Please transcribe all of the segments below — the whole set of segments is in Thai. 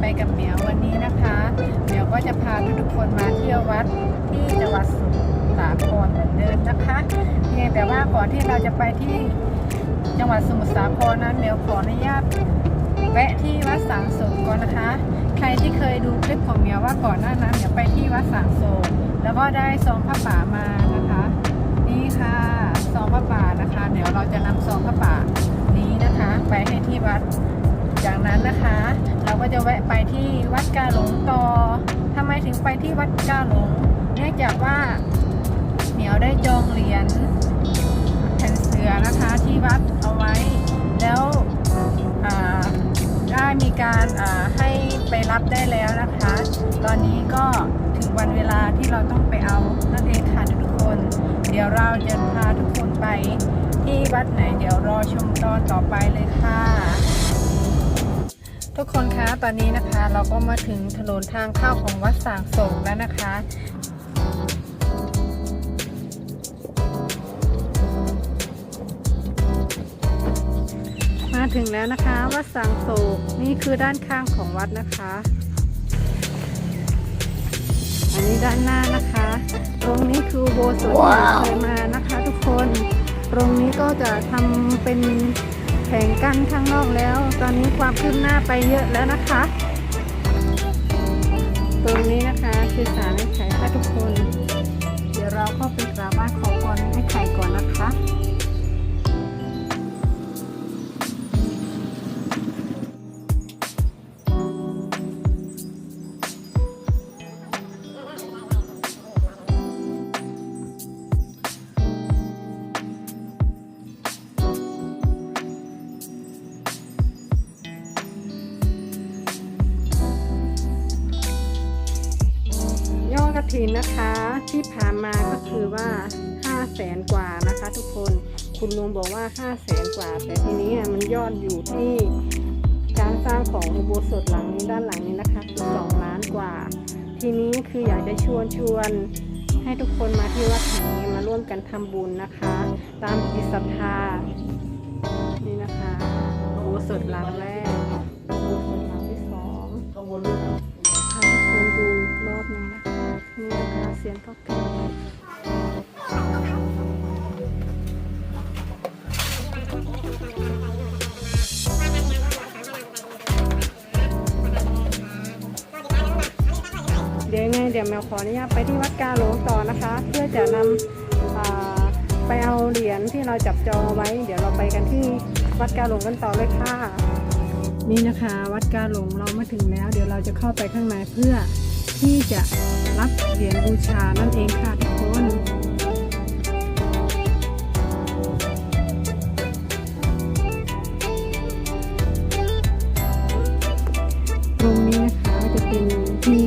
ไปกับเหมียววันนี้นะคะเหมียวก็จะพาทุกๆคนมาเที่ยววัดที่จังหวัดสมุทรสาครเหมือนเดิมนะคะเพียงแต่ว่าก่อนที่เราจะไปที่จังหวัดสมุทรสาครนั้นเหมียวขออนุญาตแวะที่วัดสางโศกก่อนนะคะ ใครที่เคยดูคลิปของเหมียวว่าก่อนหน้านั้นเหมียวไปที่วัดสางโศกแล้วก็ได้ซองผ้าป่ามานะคะ นี่ค่ะซองผ้าป่านะคะ เดี๋ยวเราจะนำซองผ้าป่านี้นะคะ ไปให้ที่วัด จากนั้นนะคะ เราก็จะแวะไปที่วัดกาหลงต่อทำไมถึงไปที่วัดกาหลงเนื่องจากว่าเหมียวได้จองเหรียญแผ่นเสือนะคะที่วัดเอาไว้ แล้วได้มีการให้ไปรับได้แล้วนะคะ ตอนนี้ก็ถึงวันเวลาที่เราต้องไปเอานั่นเองค่ะทุกคน เดี๋ยวเราจะพาทุกคนไปที่วัดไหนเดี๋ยวรอชมตอนต่อไปเลยค่ะ ทุกคนคะตอนนี้นะคะเราก็มาถึงถนนทางเข้าของวัดสางโศกแล้วนะคะ มาถึงแล้วนะคะวัดสางโศกนี่คือด้านข้างของวัดนะคะ อันนี้ด้านหน้านะคะ ตรงนี้คือโบสถ์ที่เคยมานะคะ ทุกคน ตรงนี้ก็จะทำเป็น แผงกั้นข้างนอกแล้ว ตอนนี้ความคืบหน้าไปเยอะแล้วนะคะ ตรงนี้นะคะคือศาลไม้ไข่ค่ะทุกคน เดี๋ยวเราเข้าไปกราบไหว้ขอ ยอดกระถินนะคะที่ผ่านมาก็คือว่า5 0 0แสนกว่านะคะ ทุกคนคุณลุงบอกว่า5 0 0แสนกว่า แต่ทีนี้มันยอดอยู่ที่การสร้างของอุโบสถหลังนี้ด้านหลังนี้นะคะคือ2ล้านกว่า ทีนี้คืออยากจะชวนชวนให้ทุกคนมาที่วัดแห่งนี้มาร่วมกันทำบุญนะคะ ตามจิตศรัทธานี่นะคะอุโบสถหลังแรกอุโบสถหลังที่สองข้างบนด้วยนะให้ทุกคนดูอีกรอบหนึงนะคะ นี่นะคะเสียงก็แก่เดี๋ยวยังไงเดี๋ยวแมวขออนุญาตไปที่วัดกาหลงต่อนะคะ เพื่อจะนำไปเอาเหรียญที่เราจับจองเอไว้ เดี๋ยวเราไปกันที่วัดกาหลงกันต่อเลยค่ะ นี่นะคะ วัดกาหลงเรามาถึงแล้ว เดี๋ยวเราจะเข้าไปข้างในเพื่อที่จะ รับเหรียญบูชานั่นเองค่ะทุกคนตรงนี้นะคะจะเป็นที่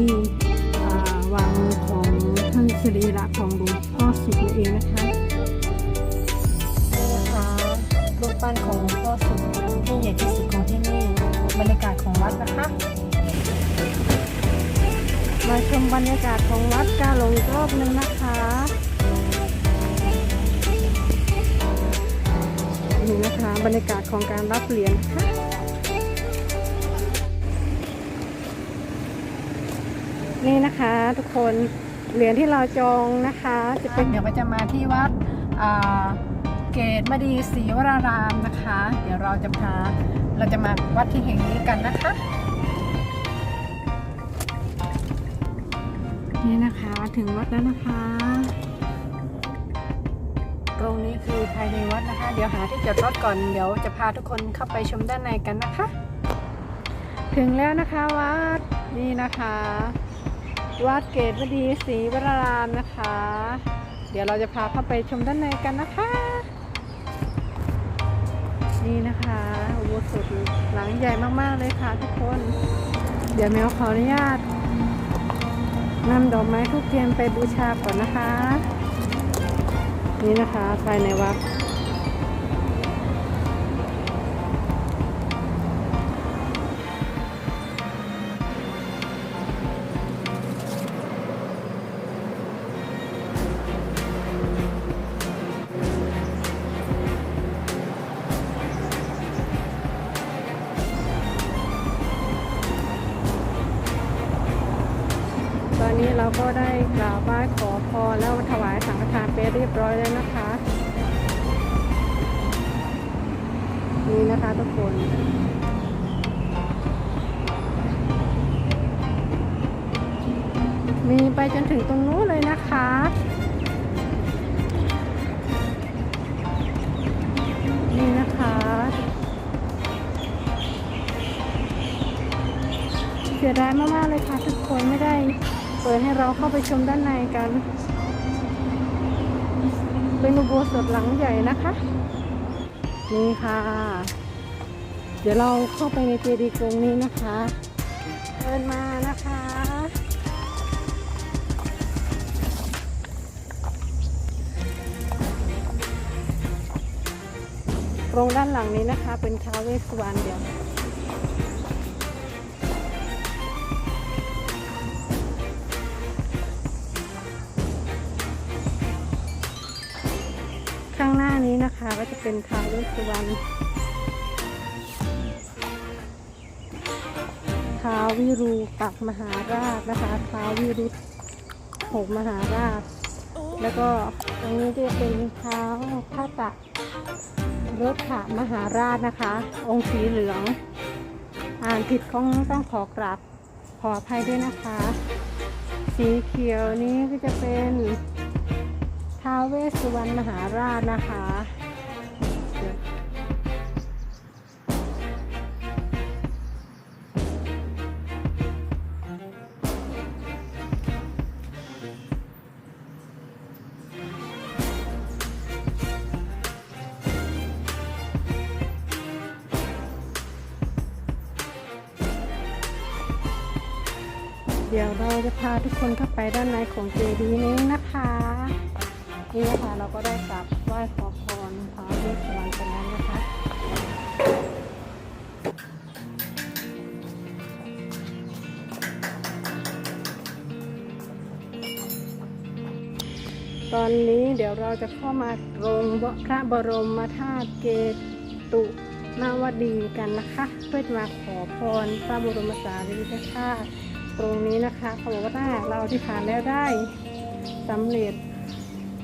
วางของท่านสรีระของหลวงพ่อสุขนั่นเองนะคะนี่นะคะรูปปั้นของหลวงพ่อสุขที่ใหญ่ที่สุดของที่นี่บรรยากาศของวัดนะคะ มาชมบรรยากาศของวัดกาหลงรอบหนึงนะคะนี่นะคะ บรรยากาศของการรับเหรียญค่ะนี่นะคะทุกคนเหรียญที่เราจองนะคะ จะเป็นเดี๋ยวก็จะมาที่วัดเกตมดีศรีวรารามนะคะ เดี๋ยวเราจะพาเราจะมาวัดที่แห่งนี้กันนะคะ นี่นะคะถึงวัดแล้วนะคะ ตรงนี้คือภายในวัดนะคะ เดี๋ยวหาที่จอดรถก่อนเดี๋ยวจะพาทุกคนเข้าไปชมด้านในกันนะคะ ถึงแล้วนะคะวัดนี่นะคะ วัดเกตวดีศรีวรารามนะคะ เดี๋ยวเราจะพาเข้าไปชมด้านในกันนะคะ นี่นะคะอุโบสถหลังใหญ่มากๆเลยค่ะทุกคน เดี๋ยวแมวขออนุญาต นำดอกไม้ทุกเทียนไปบูชาก่อนนะคะ นี่นะคะภายในวัด ก็ได้กราบไหว้ขอพรแล้วถวายสังฆทานไปเรียบร้อยแล้วนะคะ นี่นะคะทุกคนมีไปจนถึงตรงนู้นเลยนะคะ นี่นะคะ เสียดายมาก ๆ เลยค่ะ ทุกคนไม่ได้ เปิดให้เราเข้าไปชมด้านในกัน เป็นอุโบสถหลังใหญ่นะคะ นี่ค่ะ เดี๋ยวเราเข้าไปในเจดีย์ตรงนี้นะคะเดินมานะคะตรงด้านหลังนี้นะคะ เป็นท้าวเวสสุวรรณเดี๋ยว น้นะคะก็จะเป็นท้าวเวสสุวรรณท้าววิรูปักมหาราชนะคะท้าววิรุธหกมหาราช แล้วก็ตรงนี้จะเป็นเท้าวพระตะรถขามหาราชนะคะ องค์สีเหลือง อ่านผิดของต้องขอกราบขออภัยด้วยนะคะ สีเขียวนี้ก็จะเป็น ท้าวเวสสุวรรณมหาราชนะคะเดี๋ยวเดี๋ยวเราจะพาทุกคนเข้าไปด้านในของเจดีย์นี้นะคะ นี่นะคะเราก็ได้กราบไหว้ขอพรท้าวเวสสุวรรณกันแล้วนะคะตอนนี้เดี๋ยวเราจะเข้ามาโรงพระบรมธาตุเกตุนาวดีกันนะคะ เพื่อจะมาขอพรพระบรมสารีริกธาตุตรงนี้นะคะเขาบอกว่าถ้าเราอธิษฐานแล้วได้สำเร็จ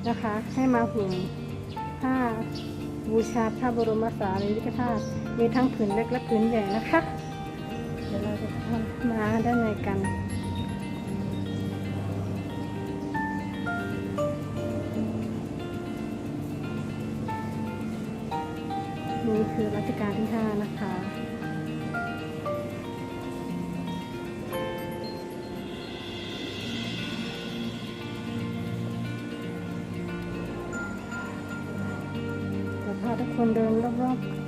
นะคะ ให้มาห่มผ้าบูชาพระบรมสารีริกธาตุมีทั้งผืนเล็กและผืนใหญ่นะคะ เดี๋ยวเราจะเข้ามาด้านในกันนี่คือรัชกาลที่ 5 นะคะ พาทุกคนเดินรอบๆ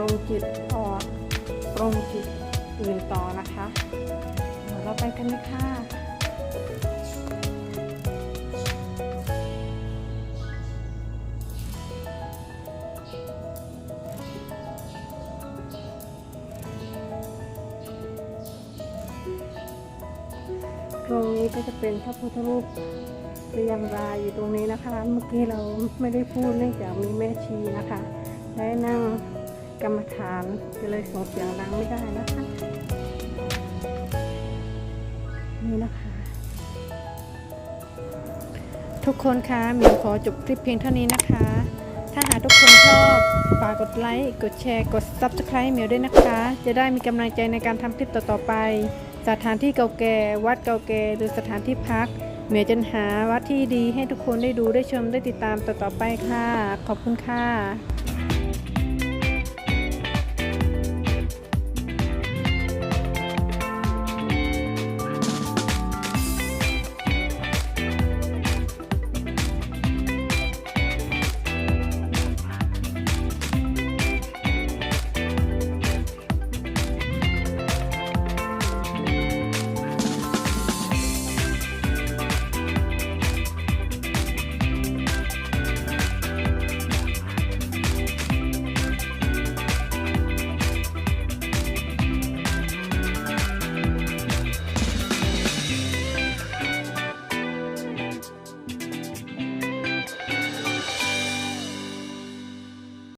ตรงจิตต่อตรงจิตอื่นต่อนะคะเดี๋ยวเราไปกันเลยค่ะตรงนี้ก็จะเป็นพระพุทธรูปเรียงรายอยู่ตรงนี้นะคะ เมื่อกี้เราไม่ได้พูดเนื่องจากมีแม่ชีนะคะ ได้นั่ง กรรมฐานก็เลยส่งเสียงดังไม่ได้นะคะ นี่นะคะ ทุกคนคะเหมียวขอจบคลิปเพียงเท่านี้นะคะ ถ้าหากทุกคนชอบฝากกดไลค์กดแชร์ กด Subscribe เหมียวด้วยนะคะ จะได้มีกำลังใจในการทำคลิปต่อๆไป สถานที่เก่าแก่ วัดเก่าแก่หรือสถานที่พักเหมียวจะหาวัดที่ดีให้ทุกคนได้ดูได้ชมได้ติดตามต่อๆไปค่ะ ขอบคุณค่ะ